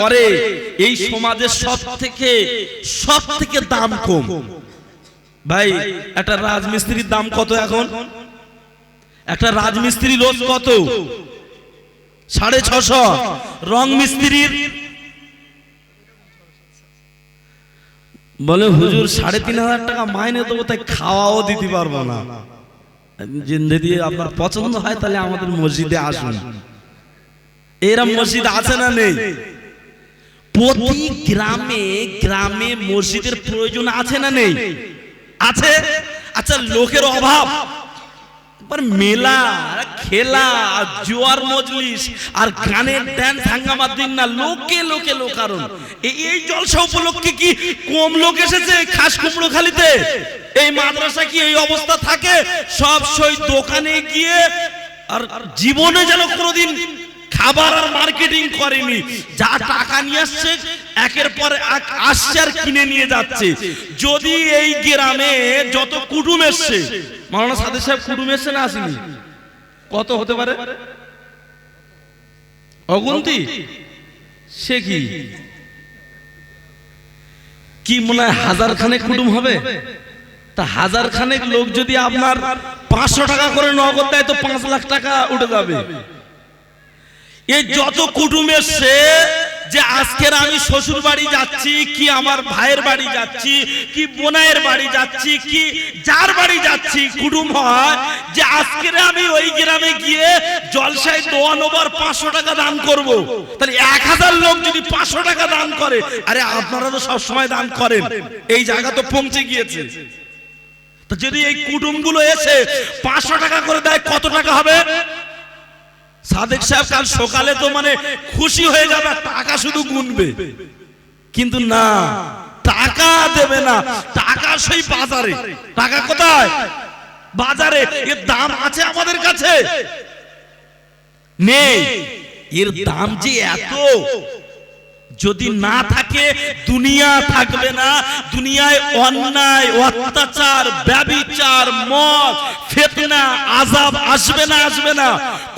করে এই সমাজের সব থেকে সব থেকে দাম কম। ভাই একটা রাজমিস্ত্রির দাম কত এখন? একটা রাজমিস্ত্রি রোজ কত? সাড়ে ছশো। রং মিস্ত্রির বলে হুজুর সাড়ে তিন হাজার টাকা মাইনে দেবো তাই খাওয়াও দিতে পারব না। যদি আপনার পছন্দ হয় তাহলে আমাদের মসজিদে আসুন। এরম মসজিদ আছে না নেই? প্রতি গ্রামে গ্রামে মসজিদের প্রয়োজন আছে না নেই? আছে? আচ্ছা লোকের অভাব। মেলা, খেলা, জোয়ার মজলিস, আর গানের ড্যান্স হাঙ্গামার দিন না, লোকে লোকে, লোকারণ। এই জলসা উপলক্ষে কি কম লোক এসেছে খাস কুমড়ো খালিতে? এই মাদ্রাসা কি এই অবস্থা থাকে? সব সই দোকানে গিয়ে আর জীবনে যেন কোনোদিন খাবার আর মার্কেটিং করেনি। যা টাকা নিয়ে আসছে, একের পর এক আসছে আর কিনে নিয়ে যাচ্ছে। যদি এই গ্রামে যত কুটুম এসছে, মাওলানা সাদের সাহেব কুটুম এসছে না আসেনি? কত হতে পারে? অগুন্তি? সে কি? কি মনে হয় হাজার খানেক কুটুম হবে? তা হাজার খানেক লোক যদি আপনার পাঁচশো টাকা করে নগদ দেয়, তো পাঁচ লাখ টাকা উঠে যাবে। যত যে আজকের আমি শ্বশুর বাড়ি যাচ্ছি, কি আমার ভাইয়ের বাড়ি যাচ্ছি, কি বোনায়ের বাড়ি যাচ্ছি, কি যার বাড়ি যাচ্ছি, কুটুম হয় যে আজকের আমি ওই গ্রামে গিয়ে জলসায় দোয়া নোবার পাঁচশো টাকা দান করব। তাহলে এক হাজার লোক যদি পাঁচশো টাকা দান করে, আরে আপনারা তো সব সময় দান করেন। এই জায়গা তো পৌঁছে গিয়েছে। যদি এই কুটুমগুলো এসে পাঁচশো টাকা করে দেয়, কত টাকা হবে? সাদেক সাহেব কাল সকালে তো মানে খুশি হয়ে যাবে টাকা শুধু গুনবে। কিন্তু না, টাকা দেবে না। টাকা সেই বাজারে। টাকা কোথায়? বাজারে। এর দাম আছে আমাদের কাছে। নেই। এর দাম যে এত যদি না থাকে দুনিয়া থাকবে না। দুনিয়ায় অন্যায় অত্যাচার ব্যবিচার মদ ফেতনা আজাব আসবে না আসবে না।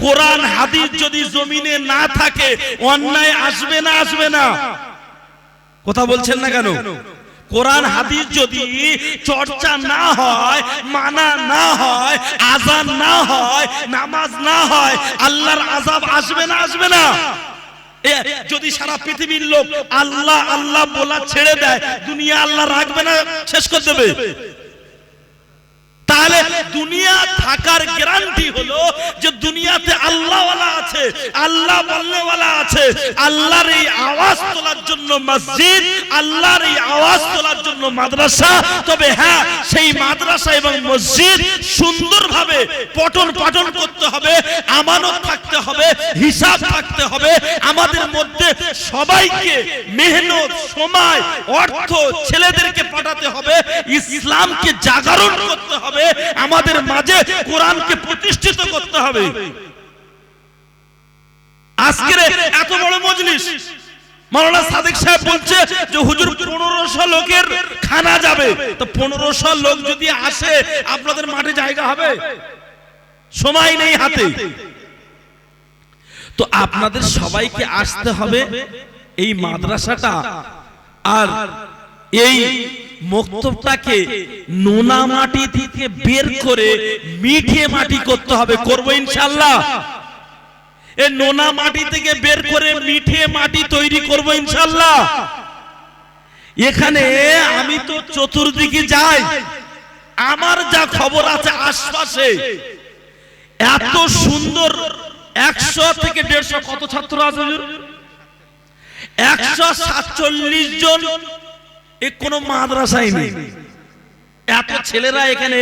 কোরআন হাদিস যদি জমিনে না থাকে অন্যায় আসবে না আসবে না। কথা বলছেন না কেন? কোরআন হাদিস যদি চর্চা না হয় মানা না হয় আজান না হয় নামাজ না হয় আল্লাহর আজাব আসবে না। আসবে না। যদি সারা পৃথিবীর লোক আল্লাহ আল্লাহ বলা ছেড়ে দেয়, দুনিয়া আল্লাহ রাখবে না, শেষ করে দেবে। তাহলে দুনিয়া থাকার গ্যারান্টি হলো যে দুনিয়াতে আল্লাহওয়ালা আছে, আল্লাহ বলনেওয়ালা আছে। আল্লাহর এই আওয়াজ তোলার জন্য মসজিদ, আল্লাহর এই আওয়াজ তোলার জন্য মাদ্রাসা। তবে হ্যাঁ সেই মাদ্রাসা এবং মসজিদ সুন্দরভাবে পঠন পাঠন করতে হবে, আমানত থাকতে হবে, হিসাব থাকতে হবে। আমাদের মধ্যে সবাইকে মেহনত, সময়, অর্থ ছেলেদেরকে পাঠাতে হবে, ইসলামকে জাগরণ করতে হবে। আমাদের মাঝে কোরআনকে প্রতিষ্ঠিত করতে হবে। আজকের এত বড় মজলিস, মাওলানা সাদিক সাহেব বলছে যে, হুজুর, পনেরোশো লোকের খানা যাবে। তো পনেরোশো লোক যদি আসে, আপনাদের মাঠে জায়গা হবে? সময় নেই হাতে। তো আপনাদের সবাইকে আসতে হবে এই মাদ্রাসাটা। আর এই মক্তবটাকে নোনা মাটি থেকে বের করে মিঠে মাটি করতে হবে, করব ইনশাল্লাহ এই নোনা মাটি থেকে বের করে মিঠে মাটি তৈরি করব ইনশাল্লাহ এখানে আমি তো চতুর্দিকে যাই, আমার যা খবর আছে আশপাশে, এত সুন্দর একশো থেকে দেড়শো কত ছাত্র আছে? একশো সাতচল্লিশ জন এ কোনো মাদ্রাসায় নেই। এত ছেলেরা এখানে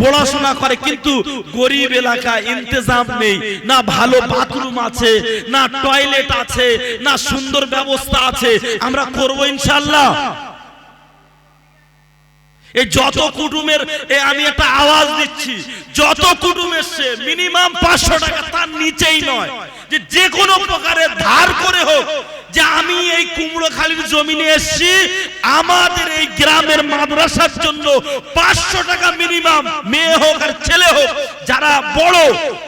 পড়াশোনা করে, কিন্তু গরিব এলাকা, ইন্তজাম নেই। না ভালো বাথরুম আছে, না টয়লেট আছে, না সুন্দর ব্যবস্থা আছে। আমরা করব ইনশাল্লাহ এই যত কুটুমের আমি একটা আওয়াজ দিচ্ছি, যত কুটুম এসছে মিনিমাম পাঁচশো টাকা তার নিচেই নয়। যে যে কোনো প্রকারের ধার করে হোক কুমড়ো খালির জমিনে এসছি, আমাদের এই গ্রামের মাদ্রাসার জন্য পাঁচশো টাকা মিনিমাম মেয়ে হোক আর ছেলে হোক, যারা বড়,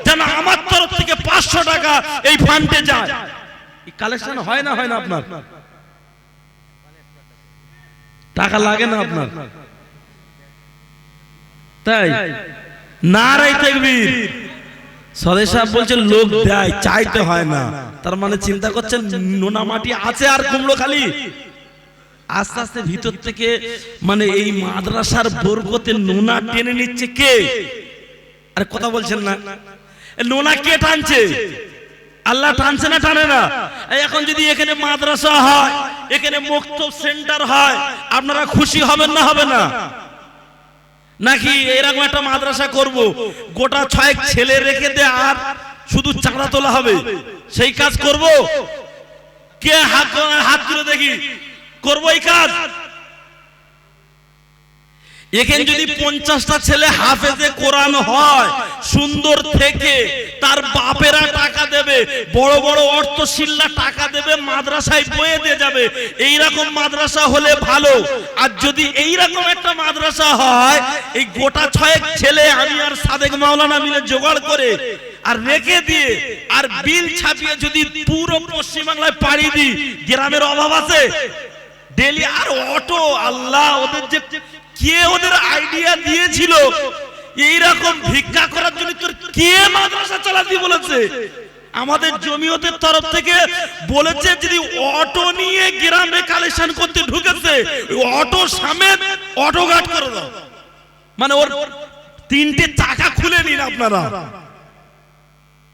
যেন আমার তরফ থেকে পাঁচশো টাকা এই ফান্ডে যায়। কালেকশন হয় না হয় না আপনার? টাকা লাগে না আপনার? তাই? নারাই তেকবীর। সদয় সাহেব বলছেন, লোক দেয়, চাইতে হয় না। তার মানে চিন্তা করছেন নোনা মাটি আছে আর কুমড়ো খালি? আস্তে আস্তে ভিতর থেকে মানে এই মাদ্রাসার বরকতে নোনা টেনে নিচ্ছে কে? আরে কথা বলছেন না। নোনা কে টানছে? আল্লাহ টানছে না টানে না? এই এখন যদি এখানে মাদ্রাসা হয় এখানে মুক্তব সেন্টার হয় আপনারা খুশি হবেন না হবে না? নাকি এরকম একটা মাদ্রাসা করব? গোটা ছয়েক ছেলে রেখে দে আর শুধু চাঁদা তোলা হবে। সেই কাজ করব। কে হাত হাত তুলে দেখি? করব এই কাজ। এখানে যদি পঞ্চাশটা ছেলে হাফেজে কোরআন হয়, সুন্দর থেকে তার বাপেরা টাকা দেবে, বড় বড় অর্থশীলরা টাকা দেবে, মাদ্রাসায় বয়ে দিয়ে যাবে। এইরকম মাদ্রাসা হলে ভালো। আর যদি এইরকম একটা মাদ্রাসা হয়, এই গোটা ছয়েক ছেলে আমি আর সাদেক মাওলানা মিলে জোগাড় করে আর রেখে দিয়ে আর বিল ছাপিয়ে যদি পুরো পশ্চিমবাংলায় পাড়ি দিই গ্রামের অভাব আছে। ডেলি আর অটো আল্লাহ ওদের যে কে ওদের আইডিয়া দিয়েছিল এইরকম ভিক্ষা করার জন্য তোর কে মাদ্রাসা চালাতে বলেছে? আমাদের জমিয়তের তরফ থেকে বলেছে যদি অটো নিয়ে গ্রামে কালেকশন করতে ঢুকেছে অটো সামেত অটো গার্ড করে দাও। মানে ওর তিনটে চাকা খুলে নিন আপনারা।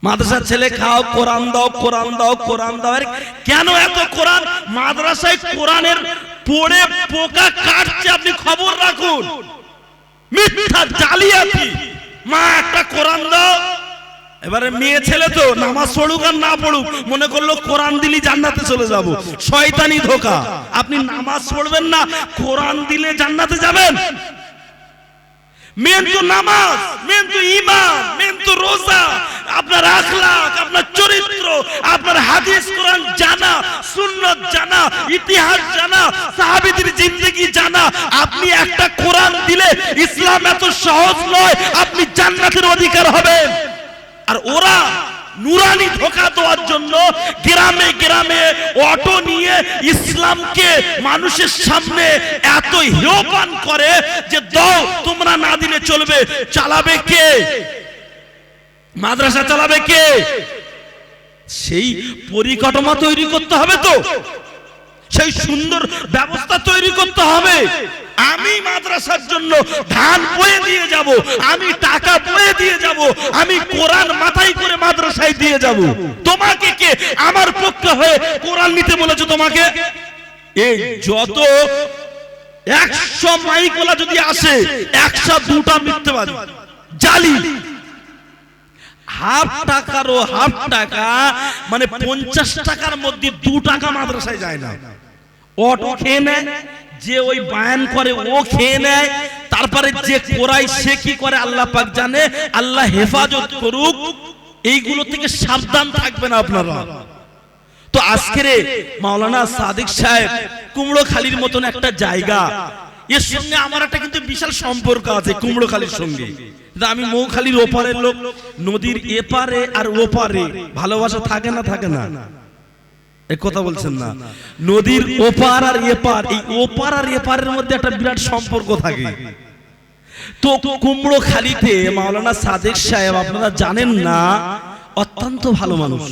মাদ্রাসার ছেলে, খাও, কোরআন দাও কোরআন দাও কোরআন দাও। কেন এত কোরআন? মাদ্রাসায় কোরআনের পড়ে পোকা কাটছে, আপনি খবর রাখুন। মিথ্যা জালিয়াতি। মা, একটা কোরআন দাও। এবারে মেয়ে ছেলে তো, নামাজ পড়ুক আর না পড়ুক, মনে করল কোরআন দিলি জান্নাতে চলে যাব। শয়তানি ধোকা। আপনি নামাজ পড়বেন না, কোরআন দিলে জান্নাতে যাবেন। মেন তো নামাজ মেন তো ইমান মেন তো রোজা, আপনার আখলাক, আপনার চরিত্র, আপনার হাদিস, কোরআন জানা, সুন্নত জানা, ইতিহাস জানা, সাহাবীদের জিন্দেগি জানা, আপনি একটা কোরআন দিলে ইসলাম এত সহজ নয়, আপনি জান্নাতের অধিকার হবেন। আর ওরা নুরানি ধোকা দেওয়ার জন্য গ্রামে গ্রামে অটো নিয়ে ইসলামকে মানুষের সামনে এত হেয়পান করে যে দাও, তোমরা না দিলে চলবে। চালাবে কে? মাদ্রাসা চালাবে কে? সেই পরিকাঠামো তৈরি করতে হবে তো। সেই সুন্দর ব্যবস্থা তৈরি করতে হবে। আমি মাদ্রাসার জন্য ধান বয়ে দিয়ে যাব, আমি টাকা বয়ে দিয়ে যাব, আমি কোরআন দিয়ে যাব। তোমাকে কে? আমার পক্ষে হয়ে কোরআন নিতে বলেছে তোমাকে? এই যত একশো মাইকলা যদি আসে, একশো দুটা মিথ্যেবাদী। জালি। হাফ টাকারও হাফ টাকা মানে পঞ্চাশ টাকার মধ্যে দু টাকা মাদ্রাসায় যায় না। অটো খেয়ে নেয়, যে ওই বায়ান করে, ও খেয়ে নেয়। তারপরে যে কোরাই সে কি করে, আল্লাহ পাক জানে, আল্লাহ হেফাজত করুক। এইগুলো থেকে সাবধান থাকবেন আপনারা। তো আজকের মাওলানা সাদিক সাহেব কুমড়ো খালির মতন একটা জায়গা। এর সঙ্গে আমার একটা কিন্তু বিশাল সম্পর্ক আছে কুমড়ো খালির সঙ্গে আমি মৌখালির ওপারের লোক, নদীর এপারে আর ওপারে। ভালোবাসা থাকে না থাকে না। এই কথা বলছেন না। নদীর ওপার আর এপার, এই ওপার আর এপারের মধ্যে একটা বিরাট সম্পর্ক থাকে। তো কুমড়ো খালিতে মাওলানা সাদেক সাহেব আপনারা জানেন না, অত্যন্ত ভালো মানুষ।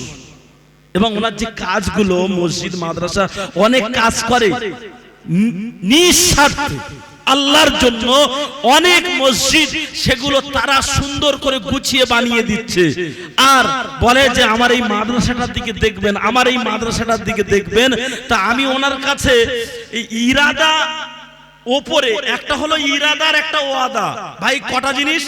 এবং ওনার যে কাজগুলো, মসজিদ, মাদ্রাসা, অনেক কাজ করে। নিঃস্বার্থে আল্লাহর জন্য অনেক মসজিদ, সেগুলো তারা সুন্দর করে গুছিয়ে বানিয়ে দিচ্ছে। আর বলে যে, আমার এই মাদ্রাসাটার দিকে দেখবেন, আমার এই মাদ্রাসাটার দিকে দেখবেন। তা আমি ওনার কাছে ইরাদা ওপরে একটা হলো ইরাদার একটা ওয়াদা। ভাই কটা জিনিস?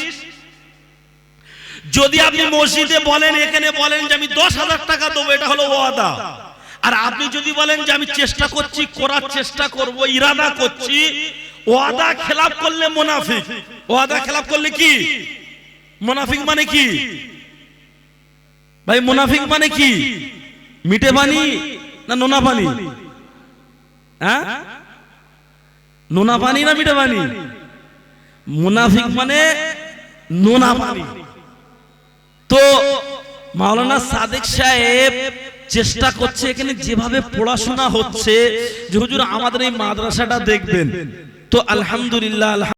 যদি আপনি মসজিদে বলেন এখানে বলেন যে আমি দশ হাজার টাকা দেবো এটা হলো ওয়াদা। আর আপনি যদি বলেন যে আমি চেষ্টা করছি করার চেষ্টা করব ইরাদা করছি ওয়াদা খেলাপ করলে মুনাফিক। ওয়াদা খেলাপ করলে কি? মুনাফিক মানে কি? ভাই মুনাফিক মানে কি? মিটে পানি না নোনা পানি? হ্যাঁ? নোনা পানি না মিঠা পানি? মুনাফিক মানে নোনা পানি। তো মাওলানা সাদেক সাহেব চেষ্টা করছে এখানে যেভাবে পড়াশোনা হচ্ছে যে হুজুর আমাদের এই মাদ্রাসাটা দেখবেন। তো আলহামদুলিল্লাহ আলহাম-